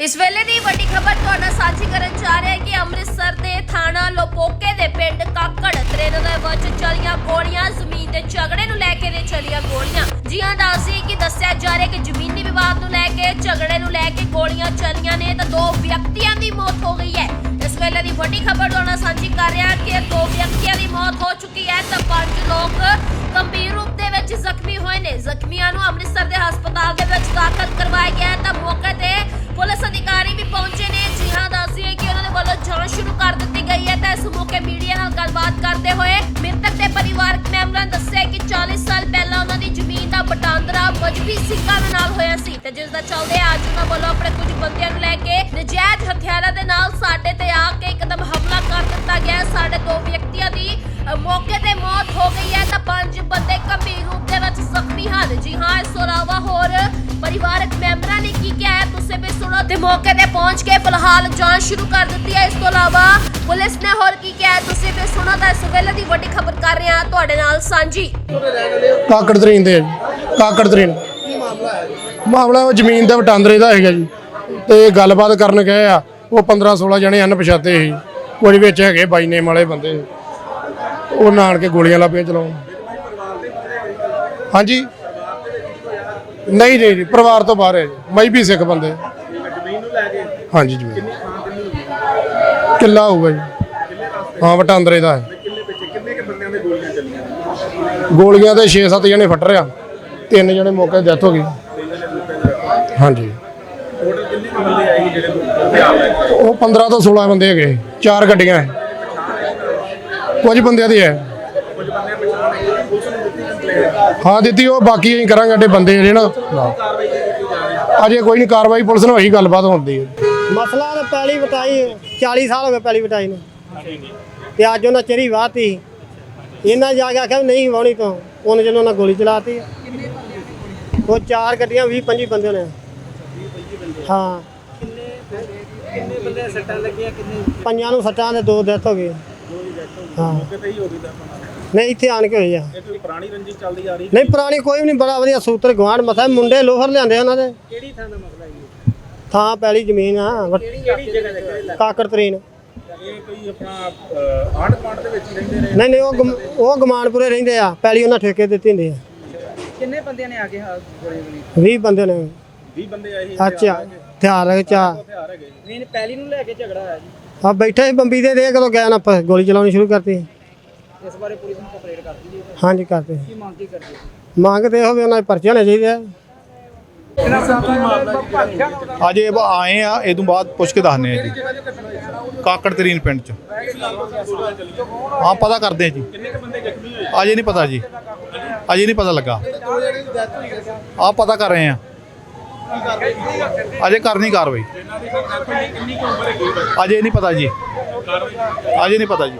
ਇਸ ਵੇਲੇ ਦੀ ਵੱਡੀ ਖਬਰ ਤੁਹਾਡਾ ਸਾਂਝੀ ਕਰਨ ਜਾ ਰਿਹਾ ਹੈ ਕਿ ਅੰਮ੍ਰਿਤਸਰ ਦੇ ਥਾਣਾ ਲੋਪੋਕੇ ਦੇ ਪਿੰਡ ਕਾਕੜ ਟ੍ਰੇਨ ਦੇ ਵਿੱਚ ਚਲੀਆਂ ਗੋਲੀਆਂ, ਜ਼ਮੀਨ ਦੇ ਝਗੜੇ ਨੂੰ ਲੈ ਕੇ ਨੇ ਚਲੀਆਂ ਗੋਲੀਆਂ। ਜੀ ਹਾਂ ਦੱਸੀ ਕਿ ਦੱਸਿਆ ਜਾ ਰਿਹਾ ਕਿ ਜ਼ਮੀਨੀ ਵਿਵਾਦ ਨੂੰ ਲੈ ਕੇ, ਝਗੜੇ ਨੂੰ ਲੈ ਕੇ ਗੋਲੀਆਂ ਚਲੀਆਂ ਨੇ ਤਾਂ ਦੋ ਵਿਅਕਤੀਆਂ ਦੀ ਮੌਤ ਹੋ ਗਈ ਹੈ। ਇਸ ਵੇਲੇ ਦੀ ਵੱਡੀ ਖਬਰ ਤੁਹਾਡਾ ਸਾਂਝੀ ਕਰ ਰਿਹਾ ਕਿ ਦੋ ਵਿਅਕਤੀਆਂ ਦੀ ਮੌਤ ਹੋ ਚੁੱਕੀ ਹੈ ਤਾਂ ਪੰਜ ਲੋਕ ਗੰਭੀਰ ਰੂਪ ਦੇ ਵਿੱਚ ਜ਼ਖਮੀ ਗਿਆ ਤਾਂ ਮੌਕੇ ਤੇ ਪੁਲਿਸ ਅਧਿਕਾਰੀ ਵੀ ਪਹੁੰਚੇ ਮੌਤ ਹੋ ਗਈ ਹੈ ਤਾਂ ਪੰਜ ਬੰਦੇ ਗੰਭੀਰ ਰੂਪ ਦੇ ਵਿੱਚ ਜ਼ਖਮੀ ਹਨ। ਜੀ ਹਾਂ, ਇਸ ਤੋਂ ਇਲਾਵਾ ਹੋਰ ਪਰਿਵਾਰਕ ਮੈਂਬਰਾਂ ਨੇ ਕੀ ਕਿਹਾ ਹੈ? ਤੁਸੀਂ ਵੀ ਸੁਣੋ। ਤੇ ਮੌਕੇ ਤੇ ਪਹੁੰਚ ਕੇ ਫਿਲਹਾਲ ਜਾਂਚ ਸ਼ੁਰੂ ਕਰ ਦਿੱਤੀ ਹੈ। ਇਸ ਤੋਂ ਇਲਾਵਾ ਪੁਲਿਸ ਨੇ ਹੋਰ ਕੀ ਕਿਹਾ ਹੈ? ਤੁਸੀਂ ਵੀ ਸੁਣੋ ਤਾਂ ਇਸ ਵੇਲੇ ਦੀ ਵੱਡੀ ਖਬਰ ਕਰ ਰਹੇ ਹਾਂ ਤੁਹਾਡੇ ਨਾਲ ਸਾਂਝੀ। ਕਾਕੜ ਤਰੀਨ ਦੇ ਕਾਕੜ ਤਰੀਨ। ਮਾਮਲਾ ਜ਼ਮੀਨ ਦਾ ਵਟਾਂਦਰੇ ਦਾ ਹੈਗਾ ਜੀ। ਤੇ ਗੱਲਬਾਤ ਕਰਨ ਗਏ ਆ। ਉਹ 15 16 ਜਣੇ ਅਣਪਛਾਤੇ ਸੀ। ਕੁਝ ਵਿੱਚ ਹੈਗੇ ਬਾਈ ਨੇਮ ਵਾਲੇ ਬੰਦੇ। ਉਹ ਨਾਨ ਕੇ ਗੋਲੀਆਂ ਲੱਪੀਆਂ ਚਲਾਉਣ। ਹਾਂਜੀ। ਨਹੀਂ ਨਹੀਂ ਜੀ, ਪਰਿਵਾਰ ਤੋਂ ਬਾਹਰ ਹੈ ਜੀ। ਮੈਂ ਵੀ ਸਿੱਖ ਬੰਦੇ। ਹਾਂਜੀ ਜ਼ਮੀਨ ਕਿੱਲਾ ਹੋਊਗਾ ਜੀ। ਹਾਂ ਵਟਾਂਦਰੇ ਦਾ ਹੈ। ਗੋਲੀਆਂ ਚੱਲੀਆਂ ਦੇ 6-7 ਜਣੇ ਫੱਟ ਰਿਆ ਤਿੰਨ ਜਣੇ ਮੌਕੇ ਡੈਥ ਹੋ ਗਈ। ਹਾਂਜੀ। ਉਹ 15 ਤੋਂ 16 ਬੰਦੇ ਹੈਗੇ। ਚਾਰ ਗੱਡੀਆਂ ਹੈ। ਕੁਝ ਬੰਦਿਆਂ ਦੀ ਹੈ। ਹਾਂ ਦਿੱਤੀ ਉਹ ਬਾਕੀ ਅਸੀਂ ਕਰਾਂਗੇ ਸਾਡੇ ਬੰਦੇ ਜਿਹੜੇ ਨਾ। ਅਜੇ ਕੋਈ ਨਹੀਂ ਕਾਰਵਾਈ ਪੁਲਿਸ ਨਾਲ ਹੋਈ ਗੱਲਬਾਤ ਹੁੰਦੀ ਹੈ। ਮਸਲਾ ਤਾਂ ਪਹਿਲੀ ਵਟਾਈ 40 ਸਾਲ ਹੋ ਗਏ ਪਹਿਲੀ ਵਟਾਈ ਨੂੰ। ਤੇ ਅੱਜ ਉਹਨਾਂ ਚਰੀ ਵਾਹਤੀ ਇਹਨਾਂ ਜਾ ਕੇ ਆਖਿਆ ਵੀ ਨਹੀਂ ਵਾਉਣੀ ਤੋਂ। ਉਹਨੇ ਜਦੋਂ ਉਹਨਾਂ ਗੋਲੀ ਚਲਾਤੀ। ਉਹ ਚਾਰ ਗੱਡੀਆਂ 20 25 ਬੰਦੇ ਨੇ ਹਾਂ। ਕਿੰਨੇ ਬੰਦੇ ਸੱਟਾਂ ਲੱਗੀਆਂ ਕਿੰਨੇ? ਪੰਜਾਂ ਨੂੰ ਸੱਟਾਂ ਦੇ ਦੋ ਡੈਥ ਹੋ ਗਏ। ਹਾਂ। ਕਿਤੇ ਹੀ ਹੋ ਗਈ ਤਾਂ ਨਹੀਂ ਇੱਥੇ ਆਣ ਕੇ ਹੋਈ ਆ। ਇਹ ਕੋਈ ਪੁਰਾਣੀ ਰੰਜੀ ਚੱਲਦੀ ਆ ਰਹੀ? ਨਹੀਂ ਪੁਰਾਣੀ ਕੋਈ ਵੀ ਨਹੀਂ ਬੜਾ ਵਧੀਆ ਸੂਤਰ ਗਵਾਂਢ ਮਸਾ ਮੁੰਡੇ ਲੋਫਰ ਲਿਆਂਦੇ ਉਹਨਾਂ ਦੇ। ਕਿਹੜੀ ਥਾਂ ਦਾ ਮਸਲਾ ਹੈ ਥਾਂ ਪਹਿਲੀ ਜ਼ਮੀਨ ਆ ਵ- ਕਿਹੜੀ ਕਿਹੜੀ ਜਗ੍ਹਾ ਤੇ ਕਿਹੜੇ ਇਲਾਕੇ? ਕਾਕਰ ਤਰੀਨ। ਇਹ ਕੋਈ ਆਪਣਾ ਆਂਡ ਪਾਂਡ ਦੇ ਵਿੱਚ ਹੀ ਰਹਿੰਦੇ ਨੇ? ਨਹੀਂ ਨਹੀਂ ਉਹ ਗਮ- ਉਹ ਗਮਾਨਪੁਰੇ ਰਹਿੰਦੇ ਆ ਪਹਿਲੀ ਉਹਨਾਂ ਠੇਕੇ ਦਿੱਤੀ ਹੁੰਦੀ ਆ। ਕਿੰਨੇ ਬੰਦਿਆਂ ਨੇ ਆ ਕੇ ਗੋਲੀ ਗੋਲੀ 20 ਬੰਦੇ ਨੇ। 20 ਬੰਦੇ ਆਏ ਸੀ ਅੱਛਾ ਹਥਿਆਰ ਚਾ ਹਥਿਆਰ ਹੈਗੇ ਨਹੀਂ ਪਹਿਲੀ ਨੂੰ ਲੈ ਕੇ ਝਗੜਾ ਹੋਇਆ ਜੀ। ਆ ਬੈਠੇ ਸੀ ਬੰਬੀ ਦੇ ਦੇ ਕਦੋਂ ਗਿਆ ਨਾ ਆਪਾਂ ਗੋਲੀ ਚਲਾਉਣੀ ਸ਼ੁਰੂ ਕਰਤੀ। ਇਸ ਬਾਰੇ ਪੁਲਿਸ ਨੂੰ ਕੰਪਲੇਂਟ ਕਰਤੀ ਜੀ ਹਾਂਜੀ ਕਰਦੇ ਕੀ ਮੰਗ ਕੀ ਕਰਦੇ ਮੰਗ ਤੇ ਇਹੋ ਵੀ ਉਹਨਾਂ ਦੇ ਪਰਚੇ ਹੋਣੇ ਚਾਹੀਦੇ ਆ। ਅੱਜ ਇਹ ਬ- ਆਏ ਆ ਇਹ ਤੋਂ ਬਾਅਦ ਪੁੱਛ ਕੇ ਦੱਸਨੇ ਆ ਜੀ। ਕਾਕੜ ਤਰੀਨ ਪਿੰਡ ਚ। ਹਾਂ ਪਤਾ ਕਰਦੇ ਆ ਜੀ। ਕਿੰਨੇ ਕ ਬੰਦੇ ਜ਼ਖਮੀ ਹੋਏ ਅਜੇ ਨਹੀਂ ਪਤਾ ਜੀ। ਅਜੇ ਨਹੀਂ ਪਤਾ ਲੱਗਾ। ਆ ਪਤਾ ਕਰ ਰਹੇ ਆ। ਅਜੇ ਕਰਨੀ ਕਾਰਵਾਈ। ਅਜੇ ਨਹੀਂ ਪਤਾ ਜੀ। ਅਜੇ ਨਹੀਂ ਪਤਾ ਜੀ।